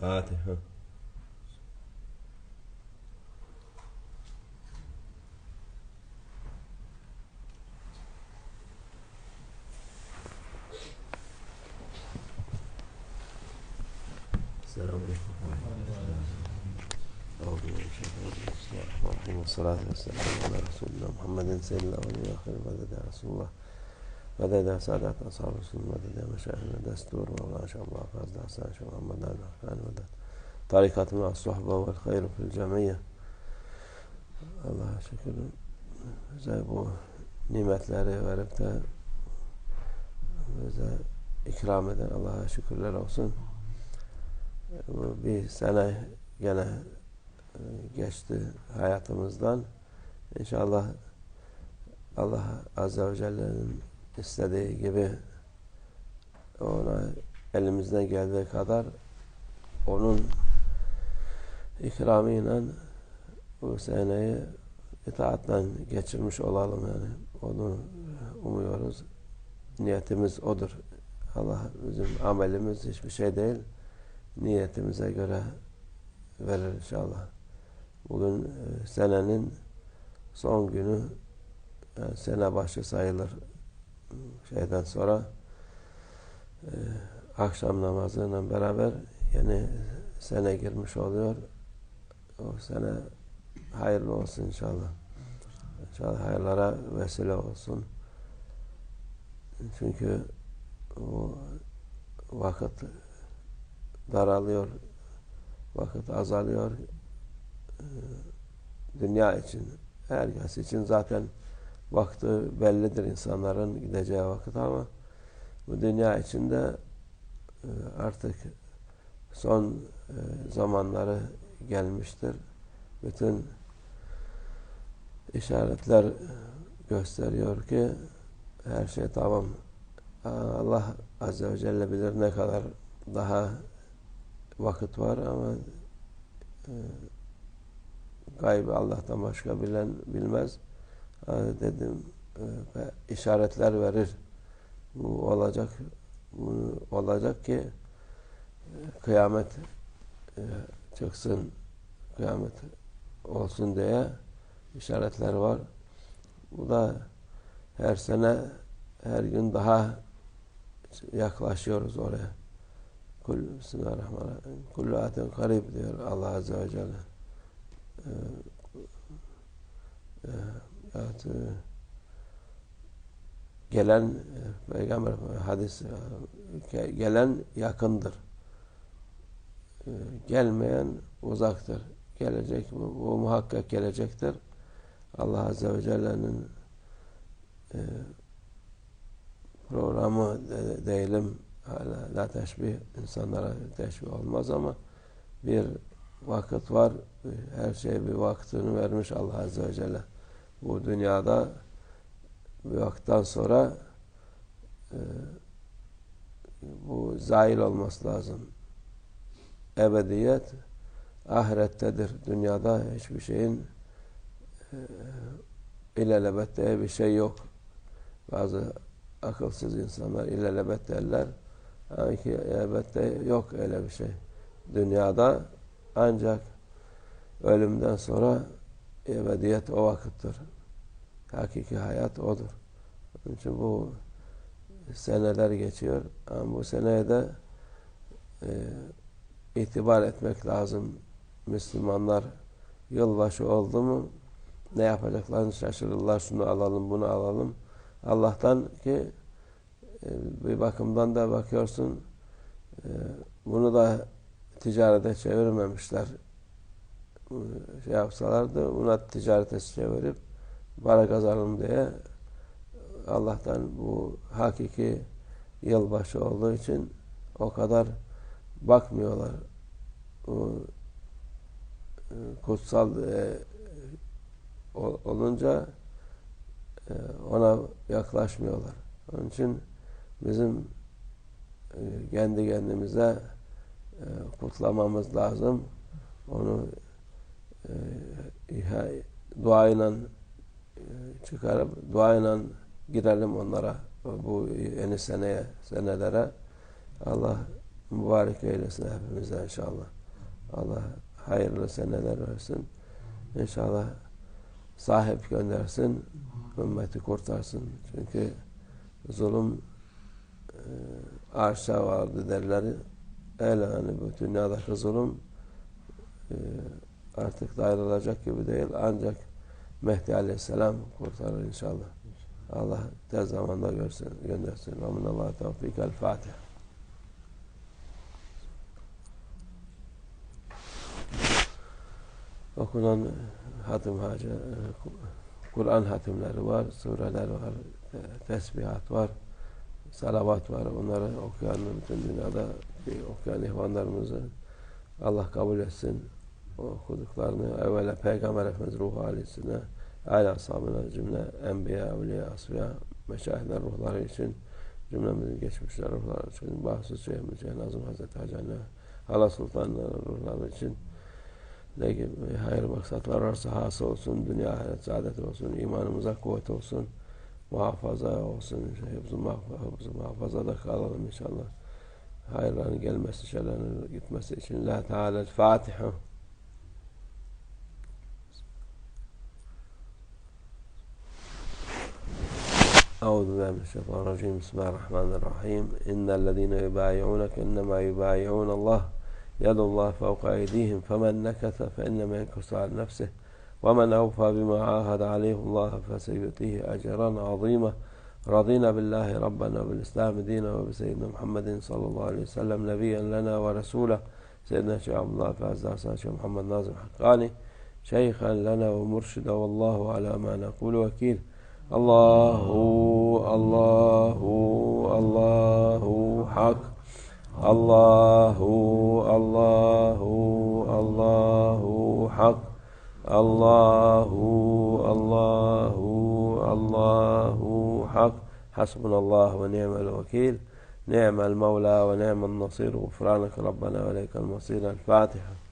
فاتحة السلام عليكم. ورحمة الله وبركاته. والصلاة والسلام على رسول الله محمد سيد الأولين وآخر بدد رسول الله. مدد يا سادات أصحاب رسول مدد يا مشايخنا دستور مولانا شاء الله فاز حسن شاء محمد آل الرحمن مدد طريقة مع الصحبة والخير في الجمعية Allah'a şükür bize bu nimetleri verip de bize ikram eden Allah'a şükürler olsun. Bu bir sene gene e, geçti hayatımızdan. İnşallah Allah Azze ve Celle'nin istediği gibi ona elimizden geldiği kadar onun ikramıyla bu seneyi itaatle geçirmiş olalım yani. Onu umuyoruz. Niyetimiz odur. Allah bizim amelimiz hiçbir şey değil. Niyetimize göre verir inşallah. Bugün e, senenin son günü yani sene başı sayılır şeyden sonra e, akşam namazıyla beraber yeni sene girmiş oluyor. O sene hayırlı olsun inşallah. İnşallah hayırlara vesile olsun. Çünkü o vakit daralıyor, vakit azalıyor. Dünya için, herkes için zaten vakti bellidir insanların gideceği vakit ama bu dünya içinde artık son zamanları gelmiştir. Bütün işaretler gösteriyor ki her şey tamam. Allah Azze ve Celle bilir ne kadar daha vakit var ama e, gaybı Allah'tan başka bilen bilmez. Dedim e, işaretler verir. Bu olacak bu olacak ki e, kıyamet e, çıksın kıyamet olsun diye işaretler var. Bu da her sene her gün daha yaklaşıyoruz oraya. Kul, Bismillahirrahmanirrahim. Kullu aten karib diyor Allah Azze ve Celle. Ee, e, evet, e, gelen e, peygamber hadis e, gelen yakındır. Gelmeyen uzaktır. Gelecek bu, muhakkak gelecektir. Allah Azze ve Celle'nin programı de, değilim hala la teşbih insanlara teşbih olmaz ama bir vakit var her şeye bir vaktini vermiş Allah Azze ve Celle bu dünyada bir vakitten sonra e, bu zail olması lazım ebediyet ahirettedir dünyada hiçbir şeyin e, ilelebet bir şey yok. Bazı akılsız insanlar ilelebet derler. Halbuki elbette yok öyle bir şey. Dünyada ancak ölümden sonra ebediyet o vakittir. Hakiki hayat odur. Onun için bu seneler geçiyor. Ama bu seneye de e, itibar etmek lazım. Müslümanlar yılbaşı oldu mu ne yapacaklarını şaşırırlar. Şunu alalım, bunu alalım. Allah'tan ki e, bir bakımdan da bakıyorsun e, bunu da ticarete çevirmemişler. Şey yapsalardı buna ticarete çevirip para kazanalım diye Allah'tan bu hakiki yılbaşı olduğu için o kadar bakmıyorlar. Bu kutsal e, olunca e, ona yaklaşmıyorlar. Onun için bizim e, kendi kendimize e, kutlamamız lazım. Onu e, duayla e, çıkarıp duayla girelim onlara bu yeni seneye senelere Allah mübarek eylesin hepimize inşallah. Allah hayırlı seneler versin. İnşallah sahip göndersin, ümmeti kurtarsın. Çünkü zulüm e, arşa vardı derler. Öyle yani bu dünyadaki zulüm e, artık dayanılacak gibi değil. Ancak Mehdi Aleyhisselam kurtarır inşallah. Allah tez zamanda görsün, göndersin. Amin tevfik. El Fatiha. Okunan hatim hacı, Kur'an hatimleri var, sureler var, tesbihat var, salavat var. Onları okuyan bütün dünyada okuyan ihvanlarımızı Allah kabul etsin. Okuduklarını evvela Peygamber Efendimiz ruhu ailesine, aile ashabına, cümle enbiya, evliya, asfiya, meşahitler ruhları için, cümlemizin geçmişler ruhları için, bahsus Şeyhimiz Nazım Hazreti Hacı'na, Hala Sultan'ın ruhları için, ne gibi hayır maksatlar varsa hasıl olsun, dünya ahiret saadet olsun, imanımıza kuvvet olsun, muhafaza olsun, hepsi muhafaza, muhafazada kalalım inşallah. Hayırların gelmesi, şerlerin gitmesi için. La Teala أعوذ بالله من الشيطان الرجيم. بسم الله الرحمن الرحيم. إن الذين يبايعونك إنما يبايعون الله يد الله فوق أيديهم فمن نكث فإنما ينكث على نفسه ومن أوفى بما عاهد عليه الله فسيؤتيه أجرا عظيما. رضينا بالله ربنا وبالإسلام دينا وبسيدنا محمد صلى الله عليه وسلم نبيا لنا ورسولا. سيدنا شيخ عبد الله فاز شيخ محمد ناظر حقاني شيخا لنا ومرشدا والله على ما نقول وكيل. الله الله الله حق الله الله الله حق الله الله الله حق حسبنا الله ونعم الوكيل نعم المولى ونعم النصير غفرانك ربنا وليك المصير الفاتحه